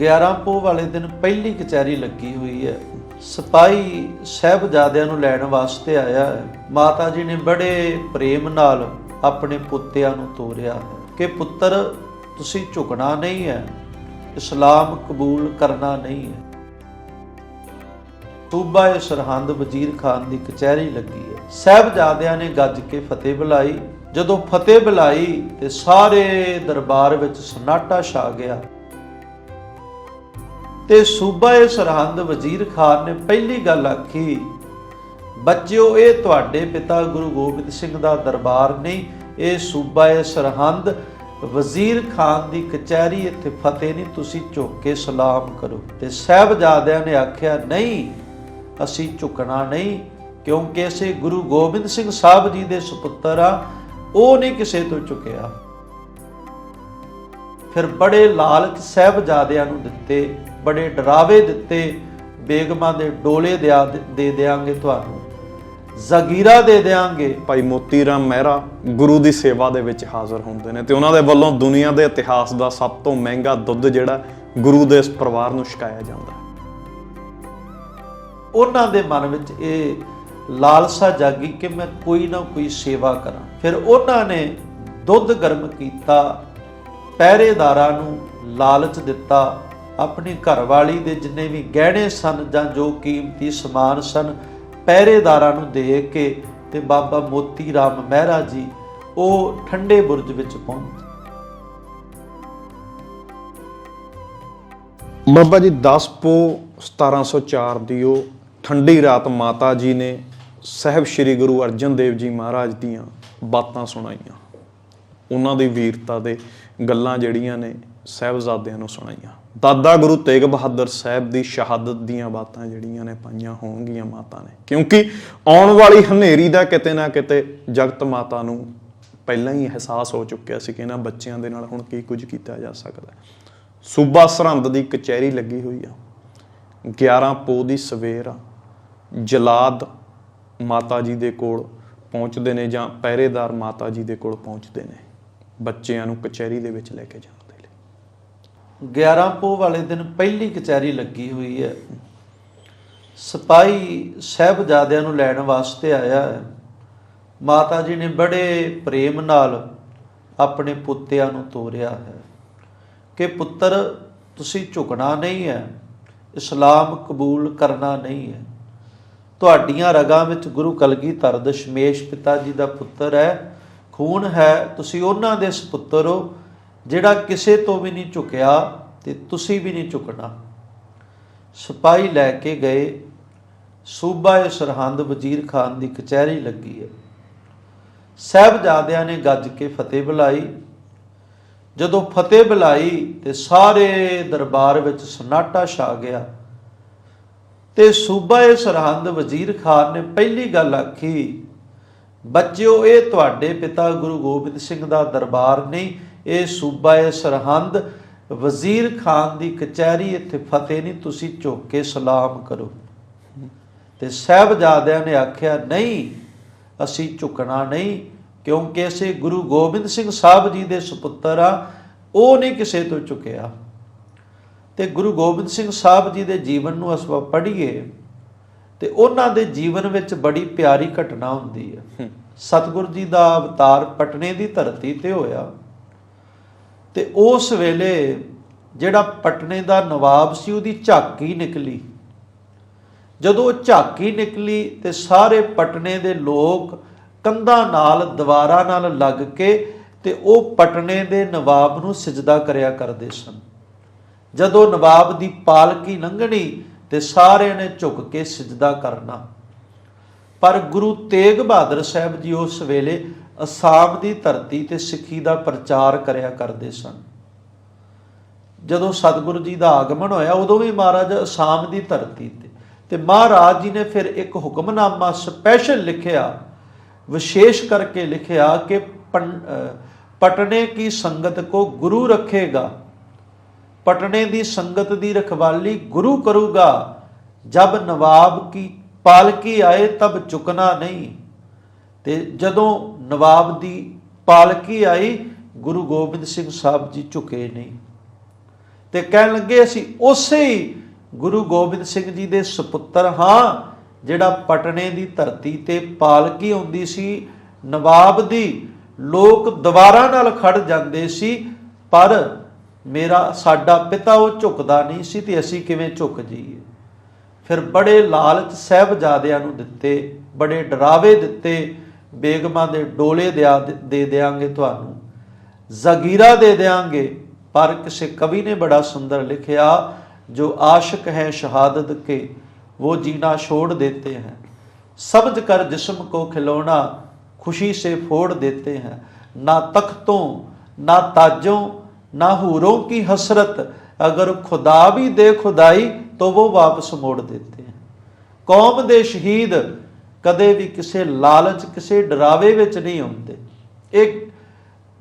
11 ਪੋ ਵਾਲੇ ਦਿਨ ਪਹਿਲੀ ਕਚਹਿਰੀ ਲੱਗੀ ਹੋਈ ਹੈ। ਸਿਪਾਹੀ ਸਹਿਬਜ਼ਾਦਿਆਂ ਨੂੰ ਲੈਣ ਵਾਸਤੇ ਆਇਆ ਹੈ। ਮਾਤਾ ਜੀ ਨੇ ਬੜੇ ਪ੍ਰੇਮ ਨਾਲ ਆਪਣੇ ਪੁੱਤਿਆਂ ਨੂੰ ਤੋਰਿਆ ਹੈ ਕਿ, ਪੁੱਤਰ, ਤੁਸੀਂ ਝੁਕਣਾ ਨਹੀਂ ਹੈ। ਇਸਲਾਮ ਕਬੂਲ ਕਰਨਾ ਨਹੀਂ ਹੈ। ਸੂਬਾ ਏ ਸਰਹੰਦ ਵਜ਼ੀਰ ਖਾਨ ਦੀ ਕਚਹਿਰੀ ਲੱਗੀ ਹੈ। ਸਹਿਬਜ਼ਾਦਿਆਂ ਨੇ ਗੱਜ ਕੇ ਫਤਿਹ ਬੁਲਾਈ। ਜਦੋਂ ਫਤਿਹ ਬੁਲਾਈ ਤੇ ਸਾਰੇ ਦਰਬਾਰ ਵਿੱਚ ਸਨਾਟਾ ਛਾ ਗਿਆ। ਤੇ ਸੂਬਾ ਏ ਸਰਹੰਦ ਵਜ਼ੀਰ ਖਾਨ ਨੇ ਪਹਿਲੀ ਗੱਲ ਆਖੀ, ਬੱਚਿਓ, ਇਹ ਤੁਹਾਡੇ ਪਿਤਾ ਗੁਰੂ ਗੋਬਿੰਦ ਸਿੰਘ ਦਾ ਦਰਬਾਰ ਨਹੀਂ, ਇਹ ਸੂਬਾ ਏ ਸਰਹੰਦ ਵਜ਼ੀਰ ਖਾਨ ਦੀ ਕਚਹਿਰੀ ਇੱਥੇ ਫਤਿਹ ਨਹੀਂ, ਤੁਸੀਂ ਝੁੱਕ ਕੇ ਸਲਾਮ ਕਰੋ। ਤੇ ਸਹਿਬਜ਼ਾਦਿਆਂ ਨੇ ਆਖਿਆ, ਨਹੀਂ, ਅਸੀਂ ਝੁਕਣਾ ਨਹੀਂ, ਕਿਉਂਕਿ ਅਸੀਂ ਗੁਰੂ ਗੋਬਿੰਦ ਸਿੰਘ ਸਾਹਿਬ ਜੀ ਦੇ ਸੁਪੁੱਤਰ ਆ ਉਹ ਨਹੀਂ ਕਿਸੇ ਤੋਂ ਝੁਕਿਆ। ਫਿਰ ਬੜੇ ਲਾਲਚ ਸਹਿਬਜ਼ਾਦਿਆਂ ਨੂੰ ਦਿੱਤੇ ਬੜੇ ਡਰਾਵੇ ਦਿੱਤੇ ਬੇਗਮਾਂ ਦੇ ਡੋਲੇ ਦੇ ਦੇਾਂਗੇ ਤੁਹਾਨੂੰ। ਜ਼ਗੀਰਾ ਦੇ ਦੇਾਂਗੇ ਭਾਈ ਮੋਤੀ ਰਾਮ ਮਹਿਰਾ ਗੁਰੂ ਦੀ ਸੇਵਾ ਦੇ ਵਿੱਚ ਹਾਜ਼ਰ ਹੁੰਦੇ ਨੇ ਤੇ ਉਹਨਾਂ ਦੇ ਵੱਲੋਂ ਦੁਨੀਆ ਦੇ ਇਤਿਹਾਸ ਦਾ ਸਭ ਤੋਂ ਮਹਿੰਗਾ ਦੁੱਧ ਜਿਹੜਾ ਗੁਰੂ ਦੇ ਇਸ ਪਰਿਵਾਰ ਨੂੰ ਛਕਾਇਆ ਜਾਂਦਾ। ਉਹਨਾਂ ਦੇ ਮਨ ਵਿੱਚ ਇਹ ਲਾਲਸਾ ਜਾਗੀ ਕਿ ਮੈਂ ਕੋਈ ਨਾ ਕੋਈ ਸੇਵਾ ਕਰਾਂ। ਫਿਰ ਉਹਨਾਂ ਨੇ ਦੁੱਧ ਗਰਮ ਕੀਤਾ ਪਹਿਰੇਦਾਰਾਂ ਨੂੰ ਲਾਲਚ ਦਿੱਤਾ ਆਪਣੀ ਘਰਵਾਲੀ ਦੇ ਜਿੰਨੇ ਵੀ ਗਹਿਣੇ ਸਨ ਜਾਂ ਜੋ ਕੀਮਤੀ ਸਮਾਨ ਸਨ, ਪਹਿਰੇਦਾਰਾਂ ਨੂੰ ਦੇ ਕੇ ਤੇ ਬਾਬਾ ਮੋਤੀ ਰਾਮ ਮਹਿਰਾ ਜੀ ਉਹ ਠੰਡੇ ਬੁਰਜ ਵਿੱਚ ਪਹੁੰਚੇ। ਬਾਬਾ ਜੀ 10 ਪੋ 1704 ਦੀ ਉਹ ਠੰਡੀ ਰਾਤ ਮਾਤਾ ਜੀ ਨੇ ਸਹਿਬ ਸ੍ਰੀ ਗੁਰੂ ਅਰਜਨ ਦੇਵ ਜੀ ਮਹਾਰਾਜ ਦੀਆਂ ਬਾਤਾਂ ਸੁਣਾਈਆਂ। ਉਹਨਾਂ ਦੀ ਵੀਰਤਾ ਦੇ ਗੱਲਾਂ ਜਿਹੜੀਆਂ ਨੇ ਸਹਿਬਜ਼ਾਦਿਆਂ ਨੂੰ ਸੁਣਾਈਆਂ। ਦਾਦਾ ਗੁਰੂ ਤੇਗ ਬਹਾਦਰ ਸਾਹਿਬ ਦੀ ਸ਼ਹਾਦਤ ਦੀਆਂ ਬਾਤਾਂ ਜਿਹੜੀਆਂ ਨੇ ਪਾਈਆਂ ਹੋਣਗੀਆਂ ਮਾਤਾ ਨੇ। ਕਿਉਂਕਿ ਆਉਣ ਵਾਲੀ ਹਨੇਰੀ ਦਾ ਕਿਤੇ ਨਾ ਕਿਤੇ ਜਗਤ ਮਾਤਾ ਨੂੰ ਪਹਿਲਾਂ ਹੀ ਅਹਿਸਾਸ ਹੋ ਚੁੱਕਿਆ ਸੀ ਕਿ ਇਹਨਾਂ ਬੱਚਿਆਂ ਦੇ ਨਾਲ ਹੁਣ ਕੀ ਕੁਝ ਕੀਤਾ ਜਾ ਸਕਦਾ ਹੈ। ਸੂਬਾ ਸਰਹੰਦ ਦੀ ਕਚਹਿਰੀ ਲੱਗੀ ਹੋਈ ਆ। 11 ਪੋ ਦੀ ਸਵੇਰ ਆ। ਜਲਾਦ ਮਾਤਾ ਜੀ ਦੇ ਕੋਲ ਪਹੁੰਚਦੇ ਨੇ ਜਾਂ ਪਹਿਰੇਦਾਰ ਮਾਤਾ ਜੀ ਦੇ ਕੋਲ ਪਹੁੰਚਦੇ ਨੇ। ਬੱਚਿਆਂ ਨੂੰ ਕਚਹਿਰੀ ਦੇ ਵਿੱਚ ਲੈ ਕੇ ਜਾਣ 11 ਪੋ ਵਾਲੇ ਦਿਨ ਪਹਿਲੀ ਕਚਹਿਰੀ ਲੱਗੀ ਹੋਈ ਹੈ। ਸਿਪਾਹੀ ਸਹਿਬਜ਼ਾਦਿਆਂ ਨੂੰ ਲੈਣ ਵਾਸਤੇ ਆਇਆ ਹੈ। ਮਾਤਾ ਜੀ ਨੇ ਬੜੇ ਪ੍ਰੇਮ ਨਾਲ ਆਪਣੇ ਪੁੱਤਿਆਂ ਨੂੰ ਤੋਰਿਆ ਹੈ ਕਿ ਪੁੱਤਰ, ਤੁਸੀਂ ਝੁਕਣਾ ਨਹੀਂ ਹੈ, ਇਸਲਾਮ ਕਬੂਲ ਕਰਨਾ ਨਹੀਂ ਹੈ। ਤੁਹਾਡੀਆਂ ਰਗਾਂ ਵਿੱਚ ਗੁਰੂ ਕਲਗੀਧਰ ਦਸ਼ਮੇਸ਼ ਪਿਤਾ ਜੀ ਦਾ ਪੁੱਤਰ ਹੈ, ਖੂਨ ਹੈ, ਤੁਸੀਂ ਉਹਨਾਂ ਦੇ ਸੁਪੁੱਤਰ ਹੋ ਜਿਹੜਾ ਕਿਸੇ ਤੋਂ ਵੀ ਨਹੀਂ ਝੁਕਿਆ ਤੇ ਤੁਸੀਂ ਵੀ ਨਹੀਂ ਝੁਕਣਾ। ਸਿਪਾਹੀ ਲੈ ਕੇ ਗਏ। ਸੂਬਾ ਏ ਸਰਹੰਦ ਵਜ਼ੀਰ ਖਾਨ ਦੀ ਕਚਹਿਰੀ ਲੱਗੀ ਹੈ। ਸਹਿਬਜ਼ਾਦਿਆਂ ਨੇ ਗੱਜ ਕੇ ਫਤਿਹ ਬੁਲਾਈ। ਜਦੋਂ ਫਤਿਹ ਬੁਲਾਈ ਤੇ ਸਾਰੇ ਦਰਬਾਰ ਵਿੱਚ ਸਨਾਟਾ ਛਾ ਗਿਆ ਤੇ ਸੂਬਾ ਏ ਸਰਹੰਦ ਵਜ਼ੀਰ ਖਾਨ ਨੇ ਪਹਿਲੀ ਗੱਲ ਆਖੀ, ਬੱਚਿਓ, ਇਹ ਤੁਹਾਡੇ ਪਿਤਾ ਗੁਰੂ ਗੋਬਿੰਦ ਸਿੰਘ ਦਾ ਦਰਬਾਰ ਨਹੀਂ ਇਹ ਸੂਬਾ ਏ ਸਰਹੰਦ ਵਜ਼ੀਰ ਖਾਨ ਦੀ ਕਚਹਿਰੀ ਇੱਥੇ ਫਤਿਹ ਨਹੀਂ ਤੁਸੀਂ ਝੁੱਕ ਕੇ ਸਲਾਮ ਕਰੋ। ਤੇ ਸਹਿਬਜ਼ਾਦਿਆਂ ਨੇ ਆਖਿਆ ਨਹੀਂ ਅਸੀਂ ਝੁਕਣਾ ਨਹੀਂ ਕਿਉਂਕਿ ਅਸੀਂ ਗੁਰੂ ਗੋਬਿੰਦ ਸਿੰਘ ਸਾਹਿਬ ਜੀ ਦੇ ਸੁਪੁੱਤਰ ਆ ਉਹ ਨਹੀਂ ਕਿਸੇ ਤੋਂ ਝੁਕਿਆ। ਤੇ ਗੁਰੂ ਗੋਬਿੰਦ ਸਿੰਘ ਸਾਹਿਬ ਜੀ ਦੇ ਜੀਵਨ ਨੂੰ ਅਸੀਂ ਪੜ੍ਹੀਏ ਤੇ ਉਹਨਾਂ ਦੇ ਜੀਵਨ ਵਿੱਚ ਬੜੀ ਪਿਆਰੀ ਘਟਨਾ ਹੁੰਦੀ ਹੈ। ਸਤਿਗੁਰੂ ਜੀ ਦਾ ਅਵਤਾਰ ਪਟਨੇ ਦੀ ਧਰਤੀ ਤੇ ਹੋਇਆ। ਤੇ ਉਸ ਵੇਲੇ ਜਿਹੜਾ ਪਟਨੇ ਦਾ ਨਵਾਬ ਸੀ, ਉਹਦੀ ਝਾਕੀ ਨਿਕਲੀ। ਜਦੋਂ ਉਹ ਝਾਕੀ ਨਿਕਲੀ ਤੇ ਸਾਰੇ ਪਟਨੇ ਦੇ ਲੋਕ ਕੰਧਾਂ ਨਾਲ, ਦੀਵਾਰਾਂ ਨਾਲ ਲੱਗ ਕੇ ਤੇ ਉਹ ਪਟਨੇ ਦੇ ਨਵਾਬ ਨੂੰ ਸਜਦਾ ਕਰਿਆ ਕਰਦੇ ਸਨ। ਜਦੋਂ ਨਵਾਬ ਦੀ ਪਾਲਕੀ ਲੰਘਣੀ ਤੇ ਸਾਰਿਆਂ ਨੇ ਝੁਕ ਕੇ ਸਜਦਾ ਕਰਨਾ। ਪਰ ਗੁਰੂ ਤੇਗ ਬਹਾਦਰ ਸਾਹਿਬ ਜੀ ਉਸ ਵੇਲੇ ਅਸਾਮ ਦੀ ਧਰਤੀ ਤੇ ਸਿੱਖੀ ਦਾ ਪ੍ਰਚਾਰ ਕਰਿਆ ਕਰਦੇ ਸਨ। ਜਦੋਂ ਸਤਿਗੁਰੂ ਜੀ ਦਾ ਆਗਮਨ ਹੋਇਆ, ਉਦੋਂ ਵੀ ਮਹਾਰਾਜ ਅਸਾਮ ਦੀ ਧਰਤੀ ਤੇ। ਤੇ ਮਹਾਰਾਜ ਜੀ ਨੇ ਫਿਰ ਇੱਕ ਹੁਕਮਨਾਮਾ ਸਪੈਸ਼ਲ ਲਿਖਿਆ, ਵਿਸ਼ੇਸ਼ ਕਰਕੇ ਲਿਖਿਆ ਕਿ ਪੰ- ਅਹ ਪਟਨੇ ਕੀ ਸੰਗਤ ਕੋ ਗੁਰੂ ਰੱਖੇਗਾ? ਪਟਨੇ ਦੀ ਸੰਗਤ ਦੀ ਰਖਵਾਲੀ ਗੁਰੂ ਕਰੂਗਾ। ਜਬ ਨਵਾਬ ਕੀ ਪਾਲਕੀ ਆਏ, ਤਬ ਚੁਕਣਾ ਨਹੀਂ। ਤੇ ਜਦੋਂ ਨਵਾਬ ਦੀ ਪਾਲਕੀ ਆਈ, ਗੁਰੂ ਗੋਬਿੰਦ ਸਿੰਘ ਸਾਹਿਬ ਜੀ ਝੁਕੇ ਨਹੀਂ। ਤੇ ਕਹਿਣ ਲੱਗੇ ਅਸੀਂ ਉਸੇ ਹੀ ਗੁਰੂ ਗੋਬਿੰਦ ਸਿੰਘ ਜੀ ਦੇ ਸੁਪੁੱਤਰ ਹਾਂ, ਜਿਹੜਾ ਪਟਨੇ ਦੀ ਧਰਤੀ ਤੇ ਪਾਲਕੀ ਹੁੰਦੀ ਸੀ। ਨਵਾਬ ਦੀ ਲੋਕ ਦੁਬਾਰਾ ਨਾਲ ਖੜ ਜਾਂਦੇ ਸੀ, ਪਰ ਮੇਰਾ, ਸਾਡਾ ਪਿਤਾ ਉਹ ਝੁਕਦਾ ਨਹੀਂ ਸੀ ਤੇ ਅਸੀਂ ਕਿਵੇਂ ਝੁਕ ਜਾਈਏ? ਫਿਰ ਬੜੇ ਲਾਲਚ ਸਹਿਬਜ਼ਾਦਿਆਂ ਨੂੰ ਦਿੱਤੇ, ਬੜੇ ਡਰਾਵੇ ਦਿੱਤੇ ਬੇਗਮਾਂ ਦੇ ਡੋਲੇ ਦਿਆ ਦੇ ਦੇਾਂਗੇ ਤੁਹਾਨੂੰ ਜ਼ਗੀਰਾ ਦੇ ਦੇਾਂਗੇ ਪਰ ਕਿਸੇ ਕਵੀ ਨੇ ਬੜਾ ਸੁੰਦਰ ਲਿਖਿਆ ਜੋ ਆਸ਼ਿਕ ਹੈ ਸ਼ਹਾਦਤ ਕੇ वो जीना छोड़ देते हैं समझ कर जिस्म को खिलौना खुशी से फोड़ देते हैं ना तख्तों ना ताजों ना हूरों की हसरत अगर खुदा भी दे खुदाई तो वो वापस मोड़ देते हैं ਕੌਮ ਦੇ ਸ਼ਹੀਦ ਕਦੇ ਵੀ ਕਿਸੇ ਲਾਲਚ, ਕਿਸੇ ਡਰਾਵੇ ਵਿੱਚ ਨਹੀਂ ਆਉਂਦੇ। ਇਹ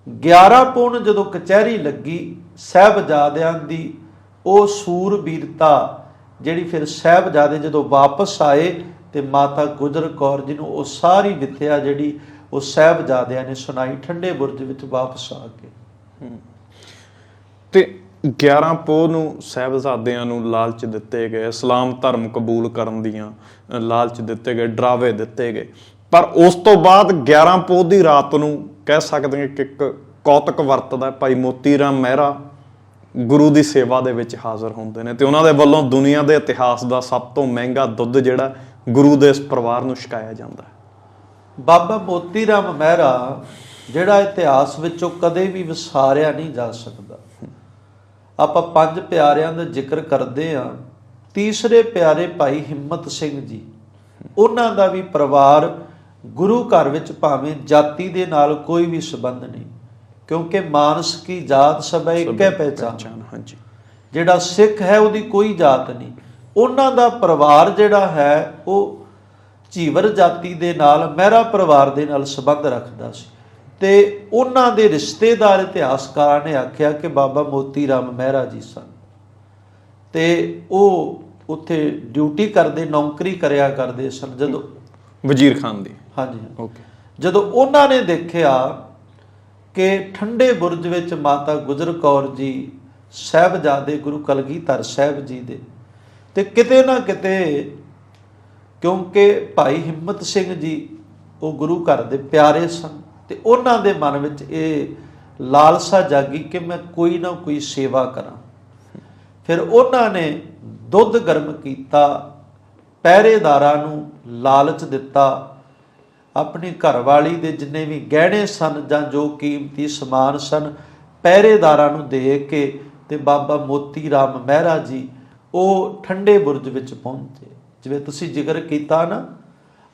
11 ਪੂਨ ਜਦੋਂ ਕਚਹਿਰੀ ਲੱਗੀ ਸਹਿਬਜ਼ਾਦਿਆਂ ਦੀ, ਉਹ ਸੂਰਬੀਰਤਾ ਜਿਹੜੀ ਫਿਰ ਸਹਿਬਜ਼ਾਦੇ ਜਦੋਂ ਵਾਪਸ ਆਏ ਤੇ ਮਾਤਾ ਗੁਜਰ ਕੌਰ ਜੀ ਨੂੰ ਉਹ ਸਾਰੀ ਵਿਥਿਆ ਜਿਹੜੀ ਉਹ ਸਹਿਬਜ਼ਾਦਿਆਂ ਨੇ ਸੁਣਾਈ, ਠੰਡੇ ਬੁਰਜ ਵਿੱਚ ਵਾਪਸ ਆ ਕੇ। ਤੇ 11 ਪੋਹ ਨੂੰ ਸਹਿਬਜ਼ਾਦਿਆਂ ਨੂੰ ਲਾਲਚ ਦਿੱਤੇ ਗਏ ਇਸਲਾਮ ਧਰਮ ਕਬੂਲ ਕਰਨ ਦੀਆਂ ਲਾਲਚ ਦਿੱਤੇ ਗਏ, ਡਰਾਵੇ ਦਿੱਤੇ ਗਏ। ਪਰ ਉਸ ਤੋਂ ਬਾਅਦ 11 ਪੋਹ ਦੀ ਰਾਤ ਨੂੰ ਕਹਿ ਸਕਦੇ ਹਾਂ ਕਿ ਇੱਕ ਕੌਤਕ ਵਰਤਦਾ ਭਾਈ ਮੋਤੀ ਰਾਮ ਮਹਿਰਾ ਗੁਰੂ ਦੀ ਸੇਵਾ ਦੇ ਵਿੱਚ ਹਾਜ਼ਰ ਹੁੰਦੇ ਨੇ ਤੇ ਉਹਨਾਂ ਦੇ ਵੱਲੋਂ ਦੁਨੀਆ ਦੇ ਇਤਿਹਾਸ ਦਾ ਸਭ ਤੋਂ ਮਹਿੰਗਾ ਦੁੱਧ ਜਿਹੜਾ ਗੁਰੂ ਦੇ ਇਸ ਪਰਿਵਾਰ ਨੂੰ ਛਕਾਇਆ ਜਾਂਦਾ ਹੈ। ਬਾਬਾ ਮੋਤੀ ਰਾਮ ਮਹਿਰਾ ਜਿਹੜਾ ਇਤਿਹਾਸ ਵਿੱਚੋਂ ਕਦੇ ਵੀ ਵਿਸਾਰਿਆ ਨਹੀਂ ਜਾ ਸਕਦਾ। ਆਪਾਂ ਪੰਜ ਪਿਆਰਿਆਂ ਦਾ ਜ਼ਿਕਰ ਕਰਦੇ ਆ ਤੀਸਰੇ ਪਿਆਰੇ ਭਾਈ ਹਿੰਮਤ ਸਿੰਘ ਜੀ ਉਹਨਾਂ ਦਾ ਵੀ ਪਰਿਵਾਰ ਗੁਰੂ ਘਰ ਵਿੱਚ ਭਾਵੇਂ ਜਾਤੀ ਦੇ ਨਾਲ ਕੋਈ ਵੀ ਸੰਬੰਧ ਨਹੀਂ ਕਿਉਂਕਿ ਮਾਨਸ ਕੀ ਜਾਤ ਸਭ ਇੱਕੇ ਪਹਿਚਾਨ ਹਾਂਜੀ। ਜਿਹੜਾ ਸਿੱਖ ਹੈ ਉਹਦੀ ਕੋਈ ਜਾਤ ਨਹੀਂ। ਉਹਨਾਂ ਦਾ ਪਰਿਵਾਰ ਜਿਹੜਾ ਹੈ ਉਹ ਝੀਵਰ ਜਾਤੀ ਦੇ ਨਾਲ ਮਹਿਰਾ ਪਰਿਵਾਰ ਦੇ ਨਾਲ ਸੰਬੰਧ ਰੱਖਦਾ ਸੀ। ਤੇ ਉਹਨਾਂ ਦੇ ਰਿਸ਼ਤੇਦਾਰ ਇਤਿਹਾਸਕਾਰਾਂ ਨੇ ਆਖਿਆ ਕਿ ਬਾਬਾ ਮੋਤੀ ਰਾਮ ਮਹਿਰਾ ਜੀ ਸਨ। ਤੇ ਉਹ ਉੱਥੇ ਡਿਊਟੀ ਕਰਦੇ ਨੌਕਰੀ ਕਰਿਆ ਕਰਦੇ ਸਨ ਜਦੋਂ ਵਜ਼ੀਰ ਖਾਨ ਦੀ। ਹਾਂਜੀ। ਓਕੇ। ਜਦੋਂ ਉਹਨਾਂ ਨੇ ਦੇਖਿਆ ਕਿ ਠੰਡੇ ਬੁਰਜ ਵਿੱਚ ਮਾਤਾ ਗੁਜਰ ਕੌਰ ਜੀ ਸਹਿਬਜ਼ਾਦੇ ਗੁਰੂ ਕਲਗੀਧਰ ਸਾਹਿਬ ਜੀ ਦੇ ਤੇ ਕਿਤੇ ਨਾ ਕਿਤੇ ਕਿਉਂਕਿ ਭਾਈ ਹਿੰਮਤ ਸਿੰਘ ਜੀ ਉਹ ਗੁਰੂ ਘਰ ਦੇ ਪਿਆਰੇ ਸਨ ਤੇ ਉਹਨਾਂ ਦੇ ਮਨ ਵਿੱਚ ਇਹ ਲਾਲਸਾ ਜਾਗੀ ਕਿ ਮੈਂ ਕੋਈ ਨਾ ਕੋਈ ਸੇਵਾ ਕਰਾਂ। ਫਿਰ ਉਹਨਾਂ ਨੇ ਦੁੱਧ ਗਰਮ ਕੀਤਾ, ਪਹਿਰੇਦਾਰਾਂ ਨੂੰ ਲਾਲਚ ਦਿੱਤਾ, ਆਪਣੀ ਘਰਵਾਲੀ ਦੇ ਜਿੰਨੇ ਵੀ ਗਹਿਣੇ ਸਨ ਜਾਂ ਜੋ ਕੀਮਤੀ ਸਮਾਨ ਸਨ, ਪਹਿਰੇਦਾਰਾਂ ਨੂੰ ਦੇ ਕੇ ਤੇ ਬਾਬਾ ਮੋਤੀ ਰਾਮ ਮਹਿਰਾ ਜੀ ਉਹ ਠੰਡੇ ਬੁਰਜ ਵਿੱਚ ਪਹੁੰਚੇ। ਜਿਵੇਂ ਤੁਸੀਂ ਜ਼ਿਕਰ ਕੀਤਾ ਨਾ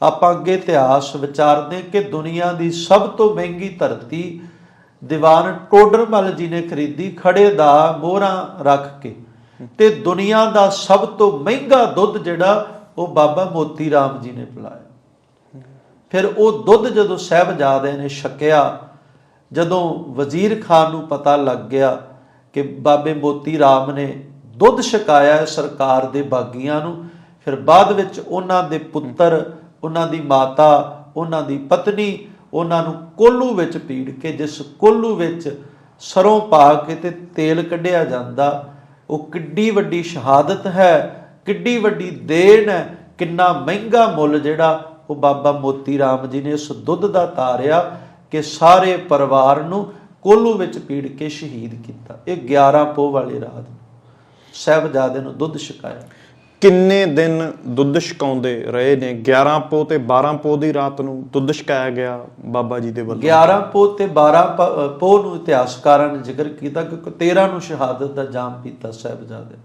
ਆਪਾਂ ਅੱਗੇ ਇਤਿਹਾਸ ਵਿਚਾਰਦੇ ਕਿ ਦੁਨੀਆ ਦੀ ਸਭ ਤੋਂ ਮਹਿੰਗੀ ਧਰਤੀ, ਦੀਵਾਨ ਟੋਡਰਮਲ ਜੀ ਨੇ ਖਰੀਦੀ ਖੜੇ ਦਾ ਮੋਹਰਾਂ ਰੱਖ ਕੇ। ਤੇ ਦੁਨੀਆ ਦਾ ਸਭ ਤੋਂ ਮਹਿੰਗਾ ਦੁੱਧ ਜਿਹੜਾ, ਉਹ ਬਾਬਾ ਮੋਤੀ ਰਾਮ ਜੀ ਨੇ ਪਿਲਾਇਆ। ਫਿਰ ਉਹ ਦੁੱਧ ਜਦੋਂ ਸਹਿਬਜ਼ਾਦੇ ਨੇ ਛਕਿਆ, ਜਦੋਂ ਵਜ਼ੀਰ ਖਾਨ ਨੂੰ ਪਤਾ ਲੱਗ ਗਿਆ ਕਿ ਬਾਬੇ ਮੋਤੀ ਰਾਮ ਨੇ ਦੁੱਧ ਛਕਾਇਆ ਸਰਕਾਰ ਦੇ ਬਾਗੀਆਂ ਨੂੰ, ਫਿਰ ਬਾਅਦ ਵਿੱਚ ਉਹਨਾਂ ਦੇ ਪੁੱਤਰ ਉਹਨਾਂ ਦੀ ਮਾਤਾ, ਉਹਨਾਂ ਦੀ ਪਤਨੀ, ਉਹਨਾਂ ਨੂੰ ਕੋਲੂ ਵਿੱਚ ਪੀੜ ਕੇ, ਜਿਸ ਕੋਲੂ ਵਿੱਚ ਸਰੋਂ ਪਾ ਕੇ ਤੇ ਤੇਲ ਕੱਢਿਆ ਜਾਂਦਾ, ਉਹ ਕਿੱਡੀ ਵੱਡੀ ਸ਼ਹਾਦਤ ਹੈ, ਕਿੱਡੀ ਵੱਡੀ ਦੇਣ ਹੈ, ਕਿੰਨਾ ਮਹਿੰਗਾ ਮੁੱਲ ਜਿਹੜਾ ਉਹ ਬਾਬਾ ਮੋਤੀ ਰਾਮ ਜੀ ਨੇ ਉਸ ਦੁੱਧ ਦਾ ਤਾਰਿਆ ਕਿ ਸਾਰੇ ਪਰਿਵਾਰ ਨੂੰ ਕੋਲੂ ਵਿੱਚ ਪੀੜ ਕੇ ਸ਼ਹੀਦ ਕੀਤਾ। ਇਹ 11 ਪੋਹ ਵਾਲੇ ਰਾਤ ਨੂੰ, ਸਾਹਿਬਜ਼ਾਦੇ ਨੂੰ ਦੁੱਧ ਛਕਾਇਆ। ਕਿੰਨੇ ਦਿਨ ਦੁੱਧ ਛਕਾਉਂਦੇ ਰਹੇ ਨੇ? 11 ਪੋ ਤੇ 12 ਪੋ ਦੀ ਰਾਤ ਨੂੰ ਦੁੱਧ ਛਕਾਇਆ ਗਿਆ ਬਾਬਾ ਜੀ ਦੇ ਵੱਲੋਂ। 11 ਪੋਹ ਤੇ 12 ਪ- ਪੋਹ ਨੂੰ ਇਤਿਹਾਸਕਾਰਾਂ ਨੇ ਜ਼ਿਕਰ ਕੀਤਾ ਕਿ 13 ਨੂੰ ਸ਼ਹਾਦਤ ਦਾ ਜਾਮ ਪੀਤਾ ਸਾਹਿਬਜ਼ਾਦੇ।